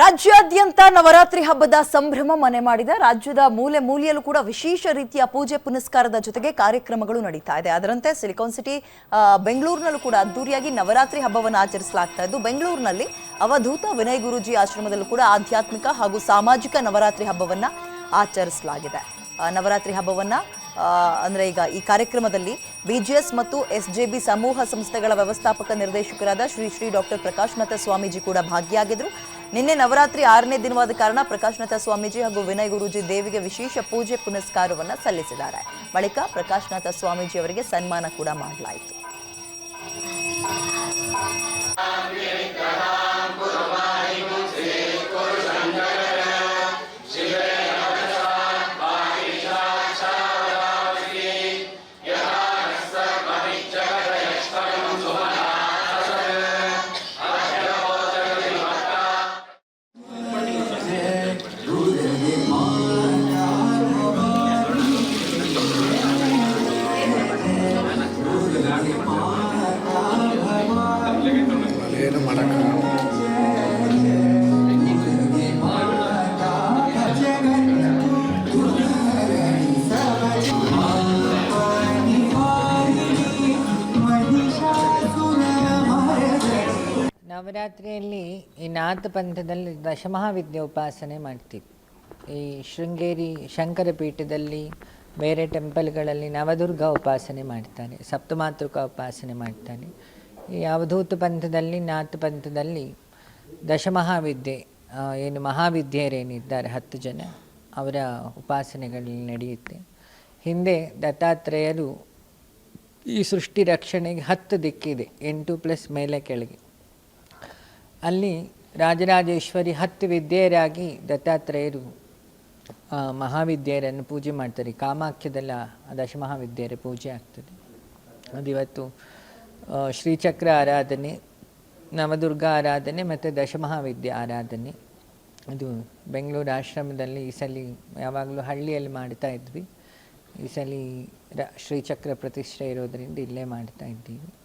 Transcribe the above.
ರಾಜ್ಯಾದ್ಯಂತ ನವರಾತ್ರಿ ಹಬ್ಬದ ಸಂಭ್ರಮ ಮನೆ ಮಾಡಿದೆ ರಾಜ್ಯದ ಮೂಲೆ ಮೂಲೆಯಲ್ಲೂ ಕೂಡ ವಿಶೇಷ ರೀತಿಯ ಪೂಜೆ ಪುನಸ್ಕಾರದ ಜೊತೆಗೆ ಕಾರ್ಯಕ್ರಮಗಳು ನಡೀತಾ ಇದೆ. ಅದರಂತೆ ಸಿಲಿಕಾನ್ ಸಿಟಿ ಬೆಂಗಳೂರಿನಲ್ಲೂ ಕೂಡ ಅದ್ದೂರಿಯಾಗಿ ನವರಾತ್ರಿ ಹಬ್ಬವನ್ನು ಆಚರಿಸಲಾಗ್ತಾ ಇದ್ದು, ಬೆಂಗಳೂರಿನಲ್ಲಿ ಅವಧೂತ ವಿನಯ್ ಗುರುಜಿ ಆಶ್ರಮದಲ್ಲೂ ಕೂಡ ಆಧ್ಯಾತ್ಮಿಕ ಹಾಗೂ ಸಾಮಾಜಿಕ ನವರಾತ್ರಿ ಹಬ್ಬವನ್ನು ಆಚರಿಸಲಾಗಿದೆ. ನವರಾತ್ರಿ ಹಬ್ಬವನ್ನ ಅಂದರೆ ಈಗ ಈ ಕಾರ್ಯಕ್ರಮದಲ್ಲಿ ಬಿಜಿಎಸ್ ಮತ್ತು ಎಸ್ ಜೆ ಬಿ ಸಮೂಹ ಸಂಸ್ಥೆಗಳ ವ್ಯವಸ್ಥಾಪಕ ನಿರ್ದೇಶಕರಾದ ಶ್ರೀ ಶ್ರೀ ಡಾಕ್ಟರ್ ಪ್ರಕಾಶ್ನಾಥ ಸ್ವಾಮೀಜಿ ಕೂಡ ಭಾಗಿಯಾಗಿದ್ರು. ನಿನ್ನೆ ನವರಾತ್ರಿ ಆರನೇ ದಿನವಾದ ಕಾರಣ ಪ್ರಕಾಶ್ನಾಥ ಸ್ವಾಮೀಜಿ ಹಾಗೂ ವಿನಯ್ ಗುರುಜಿ ದೇವಿಗೆ ವಿಶೇಷ ಪೂಜೆ ಪುನಸ್ಕಾರವನ್ನು ಸಲ್ಲಿಸಿದ್ದಾರೆ. ಬಳಿಕ ಪ್ರಕಾಶ್ನಾಥ ಸ್ವಾಮೀಜಿ ಅವರಿಗೆ ಸನ್ಮಾನ ಕೂಡ ಮಾಡಲಾಯಿತು. ಏನು ನವರಾತ್ರಿಯಲ್ಲಿ ಈ ನಾಥ ಪಂಥದಲ್ಲಿ ದಶಮಹಾವಿದ್ಯೆ ಉಪಾಸನೆ ಮಾಡ್ತೀವಿ. ಈ ಶೃಂಗೇರಿ ಶಂಕರ ಪೀಠದಲ್ಲಿ ಬೇರೆ ಟೆಂಪಲ್ಗಳಲ್ಲಿ ನವದುರ್ಗ ಉಪಾಸನೆ ಮಾಡ್ತಾರೆ ಸಪ್ತಮಾತೃಕ ಉಪಾಸನೆ ಮಾಡ್ತಾರೆ ಈ ಅವಧೂತ ಪಂಥದಲ್ಲಿ, ನಾಥ ಪಂಥದಲ್ಲಿ ದಶಮಹಾವಿದ್ಯೆ ಏನು ಮಹಾವಿದ್ಯೆಯರೇನಿದ್ದಾರೆ ಹತ್ತು ಜನ, ಅವರ ಉಪಾಸನೆಗಳಲ್ಲಿ ನಡೆಯುತ್ತೆ. ಹಿಂದೆ ದತ್ತಾತ್ರೇಯರು ಈ ಸೃಷ್ಟಿ ರಕ್ಷಣೆಗೆ ಹತ್ತು ದಿಕ್ಕಿದೆ, ಎಂಟು ಪ್ಲಸ್ ಮೇಲೆ ಕೆಳಗೆ. ಅಲ್ಲಿ ರಾಜರಾಜೇಶ್ವರಿ ಹತ್ತು ವಿದ್ಯೆಯರಾಗಿ ದತ್ತಾತ್ರೇಯರು ಮಹಾವಿದ್ಯೆಯರನ್ನು ಪೂಜೆ ಮಾಡ್ತಾರೆ. ಕಾಮಾಖ್ಯದಲ್ಲ ದಶಮಹಾವಿದ್ಯೆಯರ ಪೂಜೆ ಆಗ್ತದೆ. ಅದಿವತ್ತು ಶ್ರೀಚಕ್ರ ಆರಾಧನೆ, ನವದುರ್ಗ ಆರಾಧನೆ ಮತ್ತು ದಶಮಹಾವಿದ್ಯೆ ಆರಾಧನೆ. ಇದು ಬೆಂಗಳೂರು ಆಶ್ರಮದಲ್ಲಿ ಈ ಸಲ ಯಾವಾಗಲೂ ಹಳ್ಳಿಯಲ್ಲಿ ಮಾಡ್ತಾ ಇದ್ವಿ. ಈ ಸಲ ರ, ಶ್ರೀಚಕ್ರ ಪ್ರತಿಷ್ಠೆ ಇರೋದರಿಂದ ಇಲ್ಲೇ ಮಾಡ್ತಾ ಇದ್ದೀವಿ.